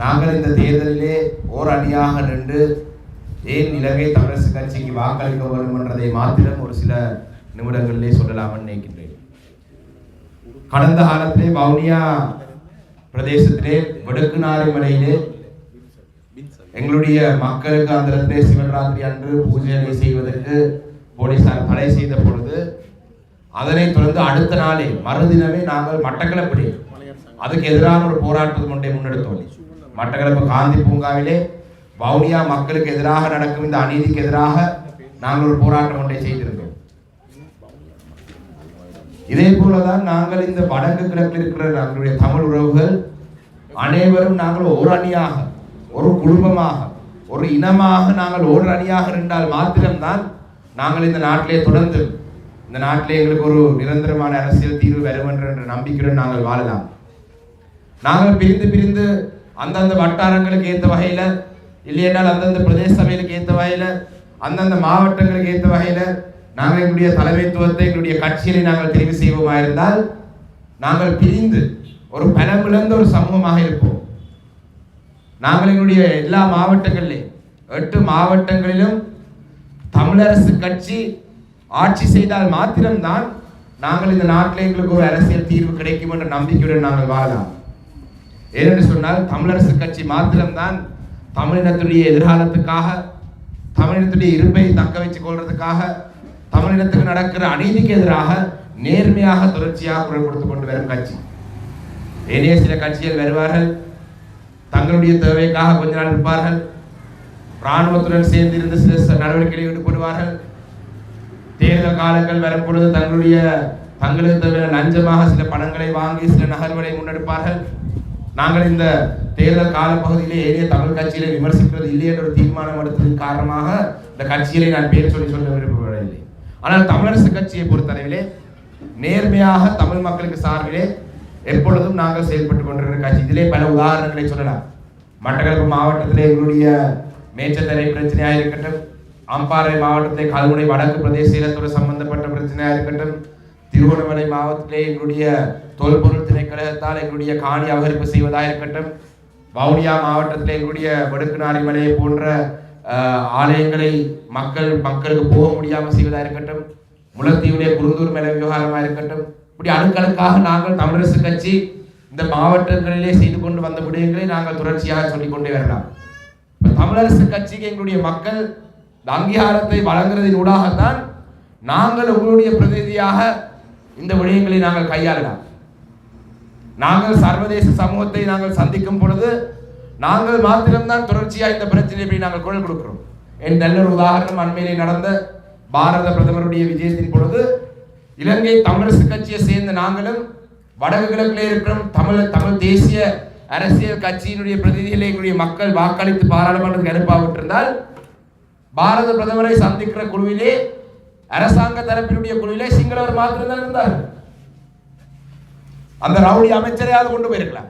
நாங்கள் இந்த தேர்தலிலே ஓர் அணியாக நின்று ஏன் இலங்கை தமிழரசு கட்சிக்கு வாக்களிக்க வேண்டும் என்றதை மாத்திரம் ஒரு சில நிமிடங்களிலே சொல்லலாம் நினைக்கின்றேன். கடந்த காலத்திலே வவுனியா பிரதேசத்திலே வடுக்குநாரி மலையிலே எங்களுடைய மக்களுக்கு அந்த இடத்திலே சிவராத்திரி அன்று பூஜைகளை செய்வதற்கு போலீசார் தடை செய்த பொழுது அதனைத் தொடர்ந்து அடுத்த நாளே மறுதினமே நாங்கள் மட்டக்களப்படி அதுக்கு எதிரான ஒரு போராட்டத்தை ஒன்றை முன்னெடுத்தோம். மட்டக்களப்பு காந்தி பூங்காவிலே வவுனியா மக்களுக்கு எதிராக நடக்கும் இந்த அநீதிக்கு எதிராக நாங்கள் ஒரு போராட்டம் ஒன்றை செய்திருந்தோம். இதே போலதான் நாங்கள் இந்த வடக்கு கிழக்கில் இருக்கிற நம்முடைய தமிழ் உறவுகள் அனைவரும் நாங்கள் ஒரு அணியாக ஒரு குடும்பமாக ஒரு இனமாக நாங்கள் ஒரு அணியாக இருந்தால் மாத்திரம்தான் நாங்கள் இந்த நாட்டிலே தொடர்ந்து இந்த நாட்டிலே எங்களுக்கு ஒரு நிரந்தரமான அரசியல் தீர்வு வரும் என்ற நம்பிக்கையுடன் நாங்கள் வாழலாம். நாங்கள் பிரிந்து பிரிந்து அந்தந்த வட்டாரங்களுக்கு ஏற்ற வகையில் இல்லையென்றால் அந்தந்த பிரதேச சபைகளுக்கு ஏற்ற வகையில் அந்தந்த மாவட்டங்களுக்கு ஏற்ற வகையில் நாங்கள் எங்களுடைய தலைமைத்துவத்தை எங்களுடைய கட்சிகளை நாங்கள் தெரிவு செய்வோமா இருந்தால் நாங்கள் பிரிந்து ஒரு பலமிழந்த ஒரு சமூகமாக இருப்போம். நாங்கள் எங்களுடைய எல்லா மாவட்டங்களிலே எட்டு மாவட்டங்களிலும் தமிழரசு கட்சி ஆட்சி செய்தால் மாத்திரம்தான் நாங்கள் இந்த நாட்டில் எங்களுக்கு ஒரு அரசியல் தீர்வு கிடைக்கும் என்ற நம்பிக்கையுடன் நாங்கள் வாழலாம். ஏனென்று சொன்னால் தமிழரசு கட்சி மாத்திரம்தான் தமிழினத்துடைய எதிர்காலத்துக்காக தமிழினத்துடைய இருப்பை தக்க வச்சு கொள்றதுக்காக தமிழினத்துக்கு நடக்கிற அநீதிக்கு எதிராக நேர்மையாக தொடர்ச்சியாக குரல் கொடுத்து கொண்டு வரும் கட்சி. ஏனைய சில கட்சிகள் வருவார்கள் தங்களுடைய தேவைக்காக கொஞ்ச நாள் இருப்பார்கள் இராணுவத்துடன் சேர்ந்து இருந்து சில நடவடிக்கைகளில் ஈடுபடுவார்கள் தேர்தல் காலங்கள் வரும் பொழுது தங்களுடைய தங்களுக்கு தேவையான லஞ்சமாக சில பணங்களை வாங்கி சில நகர்வுகளை முன்னெடுப்பார்கள். நாங்கள் இந்த தேர்தல் காலப்பகுதியிலே பகுதியிலே தமிழ் கட்சியிலே விமர்சிக்கிறது இல்லை என்ற ஒரு தீர்மானம் எடுத்ததன் காரணமாக இந்த கட்சியிலே நான் பேர் சொல்லி சொல்ல விரும்பவில்லை. ஆனால் தமிழரசு கட்சியை பொறுத்தளவிலே நேர்மையாக தமிழ் மக்களுக்கு சார்பிலே எப்பொழுதும் நாங்கள் செயல்பட்டு கொண்டிருக்கிற கட்சி. இதிலே பல உதாரணங்களை சொல்லலாம். மட்டக்களப்பு மாவட்டத்திலே எங்களுடைய மேச்சத்தரை பிரச்சனையாக இருக்கட்டும் அம்பாறை மாவட்டத்திலே கல்முனை வடக்கு பிரதேச இலத்துறை சம்பந்தப்பட்ட பிரச்சனையாக இருக்கட்டும் திருவண்ணாமலை மாவட்டத்திலே எங்களுடைய தொல்பொருள் கழகத்தால் எங்களுடைய காணி அபகரிப்பு செய்வதாக இருக்கட்டும். வவுனியா மாவட்டத்தில் எங்களுடைய வடுக்குநாரி மலையை போன்ற ஆலயங்களை மக்கள் மக்களுக்கு போக முடியாமல் செய்வதாக இருக்கட்டும். முல்லைத்தீவிலே குருந்தூர் மேல விவகாரமாக இருக்கட்டும். இப்படி அணுக்களுக்காக நாங்கள் தமிழரசு கட்சி இந்த மாவட்டங்களிலே செய்து கொண்டு வந்த விடயங்களை நாங்கள் தொடர்ச்சியாக சொல்லிக்கொண்டே வரலாம். இப்போ தமிழரசு கட்சிக்கு எங்களுடைய மக்கள் இந்த அங்கீகாரத்தை வழங்குறதின் ஊடாகத்தான் நாங்கள் உங்களுடைய பிரதிநிதியாக இந்த விடயங்களை நாங்கள் கையாளலாம். நாங்கள் சர்வதேச சமூகத்தை நாங்கள் சந்திக்கும் பொழுது நாங்கள் மாத்திரம்தான் தொடர்ச்சியாக இந்த பிரச்சனையை போய் நாங்கள் குரல் கொடுக்கிறோம். என் நல்ல ஒரு உதாரணம் அண்மையிலே நடந்த பாரத பிரதமருடைய விஜயத்தின் பொழுது இலங்கை தமிழரசு கட்சியை சேர்ந்த நாங்களும் வடக்கு கிழக்கிலே இருக்கிற தமிழ் தமிழ் தேசிய அரசியல் கட்சியினுடைய பிரதிநிதிகளை எங்களுடைய மக்கள் வாக்களித்து பாராளுமன்றத்துக்கு அனுப்பாவிட்டிருந்தால் பாரத பிரதமரை சந்திக்கிற குழுவிலே அரசாங்க தரப்பினுடைய குழுவிலே சிங்களவர் மாத்திரம்தான் இருந்தார் அந்த ரவுடி அமைச்சரையாவது கொண்டு போயிருக்கலாம்.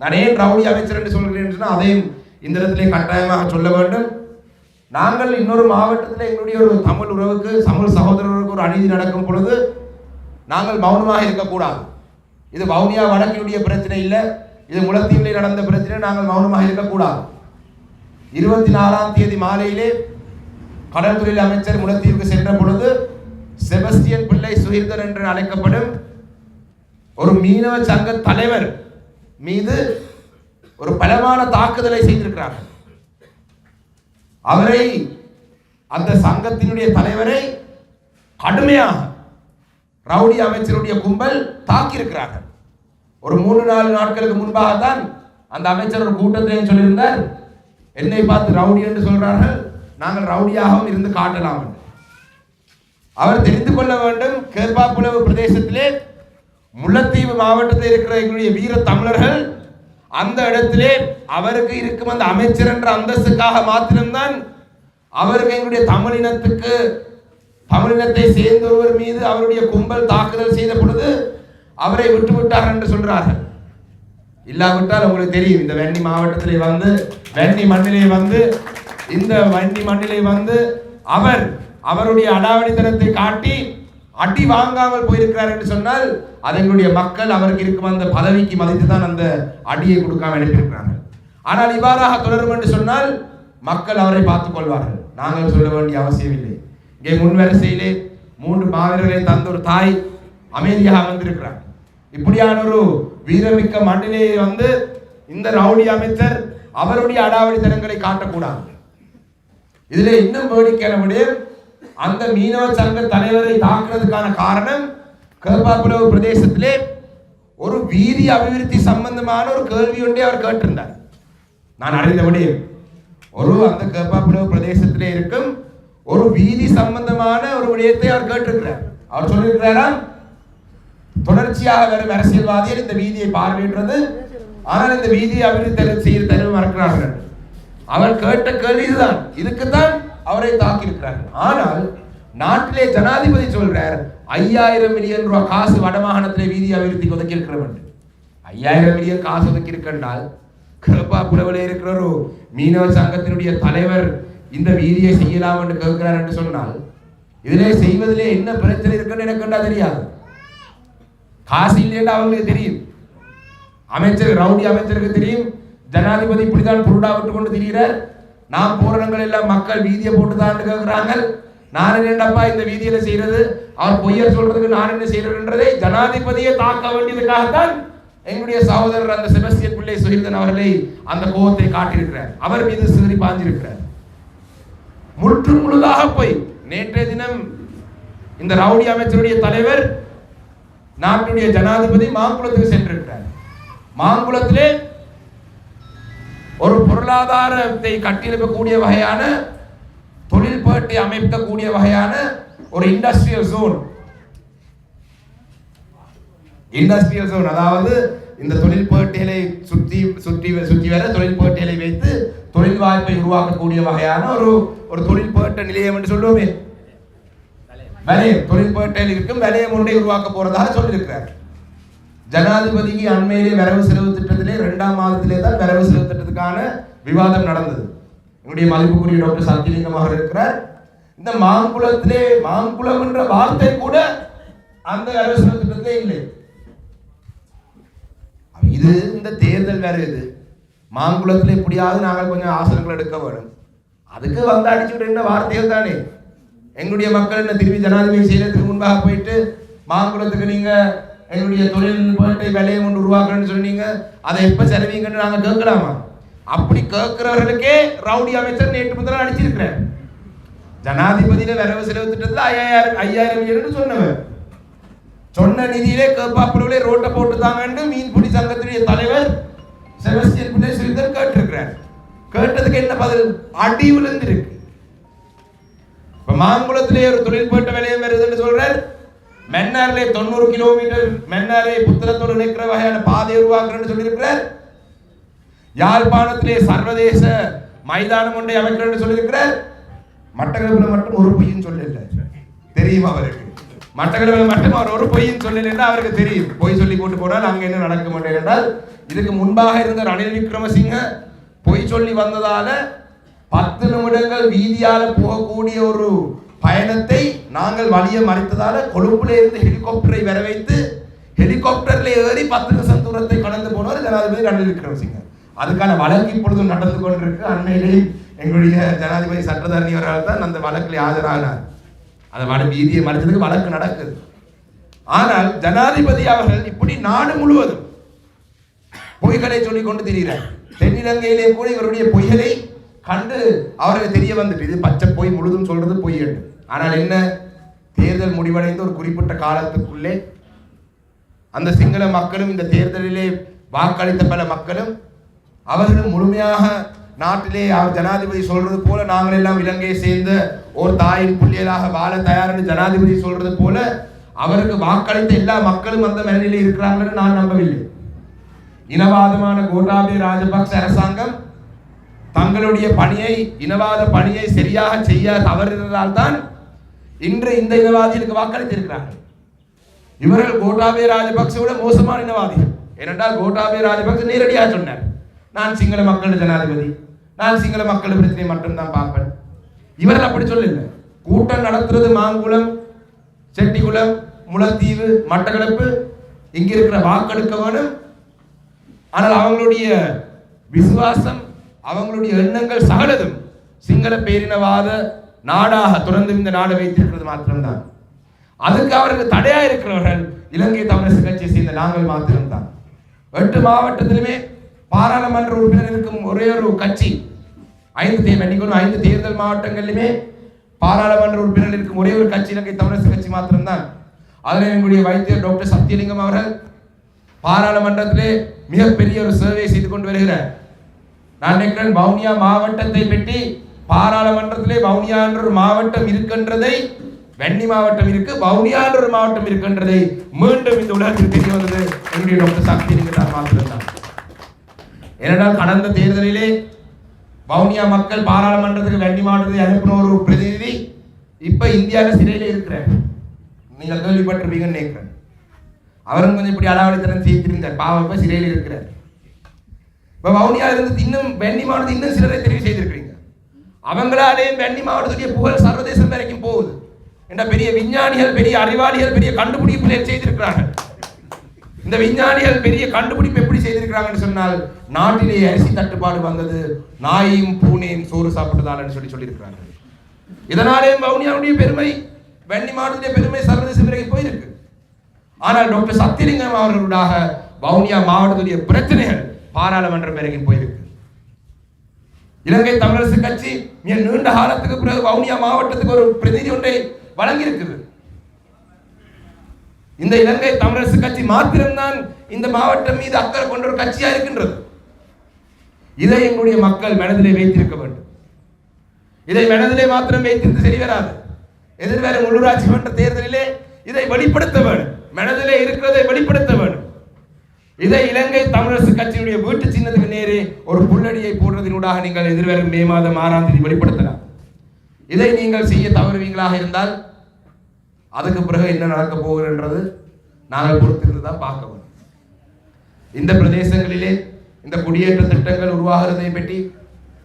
நான் ஏன் ரவுடி அமைச்சர் என்று சொல்கிறேன் என்று அதையும் இந்த இடத்திலே கட்டாயமாக சொல்ல வேண்டும். நாங்கள் இன்னொரு மாவட்டத்தில் எங்களுடைய ஒரு தமிழ் உறவுக்கு தமிழ் சகோதரர்களுக்கு ஒரு அநீதி நடக்கும் பொழுது நாங்கள் மௌனமாக இருக்கக்கூடாது. இது வவுனியா வடக்கினுடைய பிரச்சனை இல்லை. இது முளத்தீவிலே நடந்த பிரச்சனை நாங்கள் மௌனமாக இருக்கக்கூடாது. இருபத்தி நாலாம் தேதி மாலையிலே கடற்தொழில் அமைச்சர் முளத்தீவுக்கு சென்ற பொழுது செபஸ்டியன் பிள்ளை சுகிர்தன் என்று அழைக்கப்படும் ஒரு மீனவ சங்க தலைவர் மீது ஒரு பலமான தாக்குதலை செய்திருக்கிறார்கள் அவரை அந்த சங்கத்தினுடைய தலைவரை கடுமையாக ரவுடி அமைச்சருடைய கும்பல் தாக்கியிருக்கிறார்கள். ஒரு மூணு நாலு நாட்களுக்கு முன்பாக தான் அந்த அமைச்சர் ஒரு கூட்டத்திலையும் சொல்லியிருந்தார் என்னை பார்த்து ரவுடி என்று சொல்றார்கள். நாங்கள் ரவுடியாகவும் இருந்து காட்டலாம் என்று. அவர் தெரிந்து கொள்ள வேண்டும் கேர்பாப்புலவு பிரதேசத்திலே முல்லைத்தீவு மாவட்டத்தில் இருக்கிற எங்களுடைய வீர தமிழர்கள் அந்த இடத்திலே அவருக்கு இருக்கும் அந்த அமைச்சர் என்ற அந்தஸ்துக்காக மாத்திரம்தான் அவருக்கு எங்களுடைய தமிழினத்துக்கு தமிழினத்தை சேர்ந்த ஒருவர் மீது அவருடைய கும்பல் தாக்குதல் செய்த பொழுது அவரை விட்டு விட்டார் என்று சொல்றார்கள். இல்லாவிட்டால் உங்களுக்கு தெரியும் இந்த வெண்ணி மாவட்டத்திலே வந்து வெண்ணி மண்ணிலே வந்து இந்த வண்டி மண்ணிலே வந்து அவர் அவருடைய அடாவடித்தனத்தை காட்டி அடி வாங்காமல் போயிருக்கிறார் என்று சொன்னால் அதனுடைய மக்கள் அவருக்கு இருக்கும் அந்த பதவிக்கு மதித்து தான் அந்த அடியை கொடுக்காம அனுப்பியிருக்கிறார்கள். ஆனால் இவ்வாறாக தொடரும் என்று சொன்னால் மக்கள் அவரை பார்த்துக் கொள்வார்கள். நாங்கள் சொல்ல வேண்டிய அவசியம் இல்லை. இங்கே முன்வரிசையிலே மூன்று மாவீரர்களை தந்த ஒரு தாய் அமைதியாக வந்திருக்கிறார் இப்படியான ஒரு வீரமிக்க மண்ணிலே வந்து இந்த ரவுடி அமைச்சர் அவருடைய அடாவடி தனங்களை காட்டக்கூடாது. இதுல இன்னும் வேடிக்கையான விடயம் அந்த மீனவ சங்க தலைவரை தாக்குறதுக்கான காரணம் கருப்பாப்புலவு பிரதேசத்திலே ஒரு வீதி அபிவிருத்தி சம்பந்தமான ஒரு கேள்வி ஒன்றே அவர் கேட்டிருந்தார். நான் அறிந்தபடி ஒரு அந்த கேப்பாப்புலவு பிரதேசத்திலே இருக்கும் ஒரு வீதி சம்பந்தமான ஒரு விடயத்தை அவர் கேட்டிருக்கிறார். அவர் சொல்லியிருக்கிறாரா? தொடர்ச்சியாக வரும் அரசியல்வாதிகள் இந்த வீதியை பார்வையிடுறது. ஆனால் இந்த வீதியை அபிவிருத்தி செய்ய தருவ மறக்கிறார்கள். அவர் கேட்ட கேள்வி இதுதான். இதுக்குத்தான் அவரை தாக்கியிருக்கிறார்கள். ஆனால் நாட்டிலே ஜனாதிபதி சொல்றார் ஐயாயிரம் மில்லியன் ரூபாய் காசு வடமாகாணத்திலே வீதி அபிவிருத்திக்கு ஒதுக்கி இருக்கிறவன் ஐயாயிரம் மில்லியன் காசு ஒதுக்கி இருக்கின்றால் கிருப்பா புலவில் இருக்கிற ஒரு மீனவ சங்கத்தினுடைய தலைவர் இந்த வீதியை செய்யலாம் என்று கேட்கிறார் என்று சொன்னால் இதிலே செய்வதிலே என்ன பிரச்சனை இருக்குன்னு எனக்கு கண்டா தெரியாது. காசு இல்லைன்னு அவங்களுக்கு தெரியும். அமைச்சர் ரவுடி அமைச்சருக்கு தெரியும். ஜனாதிபதி இப்படிதான் புருடா விட்டு கொண்டு திரிகிறார். நாம் பூரணங்கள் எல்லாம் மக்கள் வீதியை போட்டு தான் கேட்கிறாங்க நான் என்னப்பா இந்த வீதியில செய்யறது? அவர் பொய்யர் சொல்றதுக்கு நான் என்ன செய்யறதுன்றதை ஜனாதிபதியை தாக்க வேண்டியதுக்காகத்தான் எங்களுடைய சகோதரர் அந்த செபஸ்டியன் பிள்ளை சுகிர்தன் அவர்களை அந்த கோபத்தை காட்டியிருக்கிறார். அவர் மீது சிதறி பாஞ்சிருக்கிறார் முற்று முழுதாக போய் நேற்றைய தினம் இந்த ரவுடி அமைச்சருடைய தலைவர் நாட்டுடைய ஜனாதிபதி மாங்குளத்துக்கு சென்றிருக்கிறார். மாங்குளத்திலே ஒரு பொருளாதாரத்தை கட்டியெழுப்பக்கூடிய வகையான தொழில் பேட்டை அமைக்கக்கூடிய வகையான ஒரு இண்டஸ்ட்ரியல் ஜோன் இண்டஸ்ட்ரியல் ஜோன் அதாவது இந்த தொழில் பேட்டைகளை சுற்றி சுற்றி சுற்றி வர தொழில் பேட்டைகளை வைத்து தொழில் வாய்ப்பை உருவாக்கக்கூடிய வகையான ஒரு ஒரு தொழில் பேட்ட நிலையம் என்று சொல்லுவோமே. வலயம் தொழில் பேட்டையில் இருக்கும் வலயம் ஒன்றை உருவாக்க போறதாக சொல்லியிருக்கிறார். ஜனாதிபதிக்கு அண்மையிலே வரவு செலவு திட்டம் இரண்டாம் மாதத்திலே தான் வரவு செலவு திட்டத்துக்கான விவாதம் நடந்தது. என்னுடைய மதிப்புக்குரிய டாக்டர் சத்தியலிங்கமாக இருக்கிறார். இந்த மாங்குளத்திலே மாங்குளம் என்ற வார்த்தை கூட அந்த வரவு செலவு திட்டத்திலே இல்லை இது இந்த தேர்தல் வேற இது. மாங்குளத்தில் எப்படியாவது நாங்கள் கொஞ்சம் ஆசனங்கள் எடுக்க வேணும் அதுக்கு வந்து அடிச்சுட்டு என்ன வார்த்தைகள் தானே. எங்களுடைய மக்கள் என்ன திரும்பி ஜனாதிபதி செய்யறதுக்கு முன்பாக போயிட்டு மாங்குளத்துக்கு நீங்க எங்களுடைய தொழில் விலையை கொண்டு உருவாக்குறேன்னு சொன்னீங்க அதை எப்ப செலவீங்கன்னு நாங்க கேட்கலாமா? அப்படி கேட்கிறவர்களுக்கே ரவுடி அமைச்சர் நேற்று முதல்ல அடிச்சிருக்கிறேன் ஜனாதிபதியில வரவு செலவு திட்டத்தில் ஐயாயிரம் ஐயாயிரம் மில்லியன் சொன்னவர். சொன்ன நிதியிலே கேப்பாப்புறவிலே ரோட்டை போட்டு தாங்கன்னு மீன்பிடி சங்கத்துடைய தலைவர் செபஸ்டியன் பிள்ளை ஸ்ரீதர் கேட்டிருக்கிறார். கேட்டதுக்கு என்ன பதில்? அடி விழுந்திருக்கு. இப்ப மாங்குளத்திலே ஒரு தொழில் போட்ட விலையம் வருதுன்னு சொல்றார். மென்னாரிலே தொண்ணூறு கிலோமீட்டர் மென்னாரே புத்தகத்தோடு நிற்கிற வகையான பாதை உருவாக்குறேன்னு சொல்லியிருக்கிறார். யாழ்ப்பாணத்திலே சர்வதேச மைதானம் ஒன்றை அமைக்கிறேன்னு சொல்லியிருக்கிறார். மட்டக்களப்பில் மட்டும் ஒரு பொய்யும் சொல்லல. தெரியும் அவருக்கு. மட்டக்களப்பில் மட்டும் அவர் ஒரு பொய்யும் சொல்லல அவருக்கு தெரியும். பொய் சொல்லி போட்டு போனால் அங்கே என்ன நடக்க மாட்டேன் என்றால் இதுக்கு முன்பாக இருந்த ரணில் விக்ரமசிங்க பொய் சொல்லி வந்ததால பத்து நிமிடங்கள் வீதியால போகக்கூடிய ஒரு பயணத்தை நாங்கள் வழியை மறைத்ததால் கொழும்புல இருந்து ஹெலிகாப்டரை வர வைத்து ஹெலிகாப்டர்ல ஏறி பத்து நிமிஷம் தூரத்தை கடந்து போனவர் ஜனாதிபதி ரணில் விக்ரமசிங்க அதுக்கான வழக்கு இப்பொழுது நடந்து கொண்டிருக்கு. அண்மையிலே எங்களுடைய ஜனாதிபதி சட்டத்தரணி அவர்கள் தான் அந்த வழக்கில் ஆஜரானார். அந்த வட வீதியை மறைச்சதுக்கு வழக்கு நடக்குது. ஆனால் ஜனாதிபதி அவர்கள் இப்படி நாடு முழுவதும் பொய்களை சொல்லி கொண்டு திரிகிறார். தென்னிலங்கையிலே கூட இவருடைய பொய்களை கண்டு அவருக்கு தெரிய வந்துட்டு இது பச்சை பொய் முழுதும் சொல்றது பொய் என்று. ஆனால் என்ன? தேர்தல் முடிவடைந்த ஒரு குறிப்பிட்ட காலத்துக்குள்ளே அந்த சிங்கள மக்களும் இந்த தேர்தலிலே வாக்களித்த பல மக்களும் அவர்களும் முழுமையாக நாட்டிலே ஜனாதிபதி சொல்றது போல நாங்கள் எல்லாம் இலங்கையை சேர்ந்த ஒரு தாயின் புள்ளியலாக வாழ தயார் என்று ஜனாதிபதி சொல்றது போல அவருக்கு வாக்களித்த எல்லா மக்களும் அந்த மனநிலையில் இருக்கிறாங்கன்னு நான் நம்பவில்லை. இனவாதமான கோட்டாபய ராஜபக்ச அரசாங்கம் தங்களுடைய பணியை இனவாத பணியை சரியாக செய்ய தவறினதால் தான் இன்று இந்த இனவாதிகளுக்கு வாக்களித்திருக்கிறார்கள். இவர்கள் கோட்டாபய ராஜபக்சவிட மோசமான இனவாதிகள் ஏனென்றால் கோட்டாபய ராஜபக்ச நேரடியாக சொன்னார் நான் சிங்கள மக்கள் ஜனாதிபதி நான் சிங்கள மக்கள் பிரச்சனை மட்டும்தான் பார்ப்பேன். இவர்கள் அப்படி சொல்லல கூட்டம் நடத்துறது மாங்குளம் செட்டிக்குளம் முளத்தீவு மட்டக்களப்பு இங்க இருக்கிற வாக்கெடுக்க வேணும். ஆனால் அவங்களுடைய விசுவாசம் அவங்களுடைய எண்ணங்கள் சகலதும் சிங்கள பேரினவாத நாடாக தொடர்ந்து இந்த நாடு வைத்திருக்கிறது மாத்திரம்தான். அதுக்கு அவருக்கு தடையா இருக்கிறவர்கள் இலங்கை தமிழரசு கட்சியை சேர்ந்த நாங்கள் மாத்திரம்தான். எட்டு மாவட்டத்திலுமே பாராளுமன்ற உறுப்பினர் இருக்கும் ஒரே ஒரு கட்சி. ஐந்து தேர்தல் ஐந்து தேர்தல் மாவட்டங்களிலுமே பாராளுமன்ற உறுப்பினர் இருக்கும் ஒரே ஒரு கட்சி இலங்கை தமிழரசு கட்சி மாத்திரம்தான். அதில் எங்களுடைய வைத்தியர் டாக்டர் சத்தியலிங்கம் அவர்கள் பாராளுமன்றத்திலே மிகப்பெரிய ஒரு சேவையை செய்து கொண்டு வருகிறார். நான் நினைக்கிறேன் வவுனியா மாவட்டத்தை பற்றி பாராளுமன்றத்திலே வவுனியா என்ற ஒரு மாவட்டம் இருக்கின்றதை வெண்ணி மாவட்டம் இருக்கு வவுனியா என்ற ஒரு மாவட்டம் இருக்கின்றதை மீண்டும் இந்த உலகத்தில் தெரிய வந்தது. என்னுடைய டாக்டர் சக்தி தான் மாத்திரம்தான். ஏனென்றால் கடந்த தேர்தலிலே வவுனியா மக்கள் பாராளுமன்றத்துக்கு வெண்ணி மாவட்டத்தை அனுப்பின ஒரு பிரதிநிதி இப்ப இந்தியாவில் சிறையில் இருக்கிறார். நீங்கள் கேள்விப்பட்டிருப்பீங்கன்னு நினைக்கிறேன். அவரும் கொஞ்சம் இப்படி அடாவடித்தனம் செய்திருந்தார். பாவம் இப்ப சிறையில் இருக்கிறார். இப்ப வவுனியா இருந்து இன்னும் வெண்ணி மாவட்டத்தை இன்னும் சிலரை தெரிவு செய்திருக்கிறார். அவங்களாலே வெண்ணி மாவட்டத்துடைய புகழ் சர்வதேசம் வரைக்கும் போகுது. என்ற பெரிய விஞ்ஞானிகள் பெரிய அறிவாளிகள் பெரிய கண்டுபிடிப்புகளை செய்திருக்கிறார்கள் இந்த விஞ்ஞானிகள் பெரிய கண்டுபிடிப்பு எப்படி செய்திருக்கிறாங்கன்னு சொன்னால் நாட்டிலே அரிசி தட்டுப்பாடு வந்தது நாயும் பூனையும் சோறு சாப்பிட்டதாலன்னு சொல்லி சொல்லியிருக்கிறாங்க. இதனாலே வவுனியாவுடைய பெருமை வெண்ணி மாவட்டத்துடைய பெருமை சர்வதேச வரைக்கும் போயிருக்கு. ஆனால் டாக்டர் சத்தியலிங்கம் அவர்களுடாக வவுனியா மாவட்டத்துடைய பிரச்சனைகள் பாராளுமன்றம் வரைக்கும் போயிருக்கு. இலங்கை தமிழரசு கட்சி மிக நீண்ட காலத்துக்கு பிறகு வவுனியா மாவட்டத்துக்கு ஒரு பிரதிநிதி ஒன்றை வழங்கியிருக்கிறது. இந்த இலங்கை தமிழரசு கட்சி மாத்திரம்தான் இந்த மாவட்டம் மீது அக்கறை கொண்ட ஒரு கட்சியா இருக்கின்றது. இதை எங்களுடைய மக்கள் மனதிலே வைத்திருக்க வேண்டும். இதை மனதிலே மாத்திரம் வைத்திருந்து சரி வராது. எதிர்வரும் உள்ளூராட்சி மன்ற தேர்தலிலே இதை வெளிப்படுத்த வேண்டும். மனதிலே இருக்கிறதை வெளிப்படுத்த வேண்டும். இதை இலங்கை தமிழரசு கட்சியினுடைய வீட்டு சின்னத்துக்கு நேரே ஒரு புள்ளடியை போடுறதினூடாக நீங்கள் எதிர்வரும் மே மாதம் ஆறாம் தேதி வெளிப்படுத்தலாம். இதை நீங்கள் செய்ய தவறுவீங்களாக இருந்தால் அதுக்கு பிறகு என்ன நடக்க போகிறன்றது நாங்கள் பொறுத்திருந்து தான் பார்க்க வேண்டும். இந்த பிரதேசங்களிலே இந்த குடியேற்ற திட்டங்கள் உருவாகிறதை பற்றி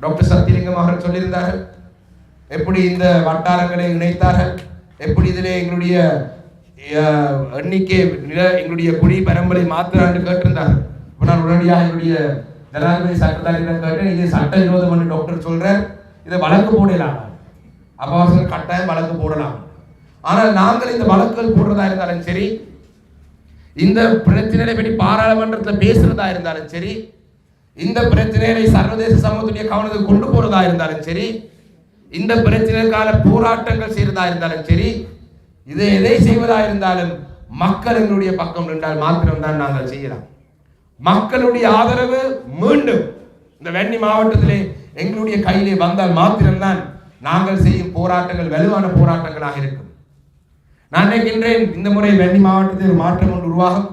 டாக்டர் சத்தியலிங்கம் அவர்கள் சொல்லியிருந்தார்கள். எப்படி இந்த வட்டாரங்களை இணைத்தார்கள்? எப்படி இதிலே எங்களுடைய எண்ணிக்கை நில எங்களுடைய குடி பரம்பரை மாத்திரான்னு கேட்டிருந்தார். இப்போ நான் உடனடியாக என்னுடைய ஜனாதிபதி சட்டத்தாரிடம் கேட்டேன். இது சட்ட விரோதம் என்று டாக்டர் சொல்கிறார் இதை வழக்கு போடலாம். அப்போ கட்டாயம் வழக்கு போடலாம். ஆனால் நாங்கள் இந்த வழக்குகள் போடுறதா இருந்தாலும் சரி இந்த பிரச்சனையை பற்றி பாராளுமன்றத்தில் பேசுறதா இருந்தாலும் சரி இந்த பிரச்சனையை சர்வதேச சமூகத்துடைய கவனத்துக்கு கொண்டு போறதா இருந்தாலும் சரி இந்த பிரச்சனைக்கான போராட்டங்கள் செய்யறதா இருந்தாலும் சரி இது எதை செய்வதா இருந்தாலும் மக்கள் எங்களுடைய பக்கம் நின்றால் மாத்திரம்தான் நாங்கள் செய்யலாம். மக்களுடைய ஆதரவு மீண்டும் இந்த வெண்ணி மாவட்டத்திலே எங்களுடைய கையிலே வந்தால் மாத்திரம்தான் நாங்கள் செய்யும் போராட்டங்கள் வலுவான போராட்டங்களாக இருக்கும். நான் நினைக்கின்றேன் இந்த முறை வெண்ணி மாவட்டத்தில் ஒரு மாற்றம் ஒன்று உருவாகும்.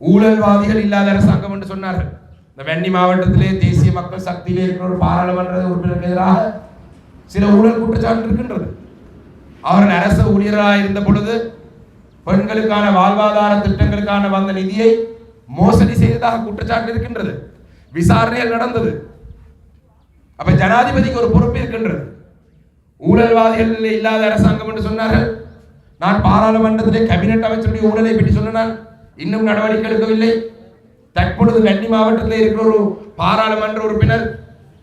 ஊழல்வாதிகள் இல்லாத அரசாங்கம் என்று சொன்னார்கள். இந்த வெண்ணி மாவட்டத்திலே தேசிய மக்கள் சக்தியிலே இருக்கிற ஒரு பாராளுமன்ற உறுப்பினருக்கு எதிராக சில ஊழல் குற்றச்சாட்டு இருக்கின்றது. அவர்கள் அரச ஊழியராக இருந்த பொழுது பெண்களுக்கான வாழ்வாதார திட்டங்களுக்கான வந்த நிதியை மோசடி செய்ததாக குற்றச்சாட்டு இருக்கின்றது. விசாரணைகள் நடந்தது. அப்ப ஜனாதிபதிக்கு ஒரு பொறுப்பு இருக்கின்றது. ஊழல்வாதிகள் இல்லாத அரசாங்கம் என்று சொன்னார்கள். நான் பாராளுமன்றத்திலே கேபினட் அமைச்சருடைய ஊழலை பற்றி சொன்னால் இன்னும் நடவடிக்கை எடுக்கவில்லை. தற்பொழுது வெண்ணி மாவட்டத்தில் இருக்கிற ஒரு பாராளுமன்ற உறுப்பினர்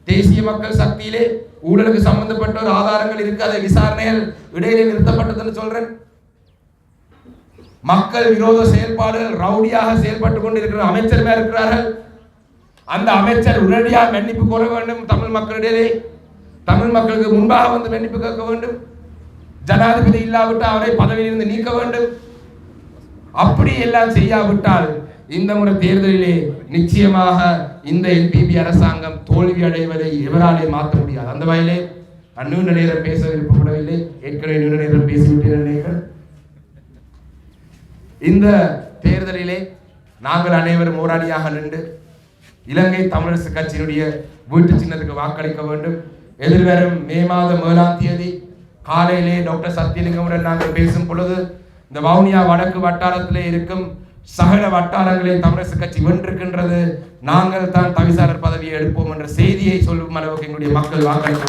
தேசிய மக்கள் சக்தியிலே ஊழலுக்கு சம்பந்தப்பட்ட ஒரு ஆதாரங்கள் இருக்கு அதை விசாரணைகள் இடையிலே நிறுத்தப்பட்டதுன்னு சொல்றேன். மக்கள் விரோத செயல்பாடுகள் ரவுடியாக செயல்பட்டு கொண்டிருக்கிற அமைச்சர் மேல் இருக்கிறார்கள். அந்த அமைச்சர் உடனடியாக மன்னிப்பு கோர வேண்டும் தமிழ் மக்களிடையே தமிழ் மக்களுக்கு முன்பாக வந்து மன்னிப்பு கேட்க வேண்டும். ஜனாதிபதி இல்லாவிட்டால் அவரை பதவியிலிருந்து நீக்க வேண்டும். அப்படி எல்லாம் செய்யாவிட்டால் இந்த முறை தேர்தலிலே நிச்சயமாக இந்த என்பிபி அரசாங்கம் தோல்வி அடைவதை எவராலே மாற்ற முடியாது. அந்த வகையிலே நான் நீண்ட நேரம் பேச விருப்பப்படவில்லை. ஏற்கனவே நீண்ட நேரம் பேசிவிட்டீர்கள் இந்த தேர்தலிலே நாங்கள் அனைவரும் போராளியாக நின்று இலங்கை தமிழரசு கட்சியினுடைய வீட்டு சின்னத்துக்கு வாக்களிக்க வேண்டும். எதிர்வரும் மே மாதம் ஏழாம் தேதி காலையிலே டாக்டர் சத்தியலிங்கமுடன் நாங்கள் பேசும் பொழுது இந்த வவுனியா வடக்கு வட்டாரத்திலே இருக்கும் சகல வட்டாரங்களில் தமிழரசு கட்சி வென்றிருக்கின்றது. நாங்கள் தான் தவிசாளர் பதவியை எடுப்போம் என்ற செய்தியை சொல்லும் அளவுக்கு எங்களுடைய மக்கள் வாக்களிக்க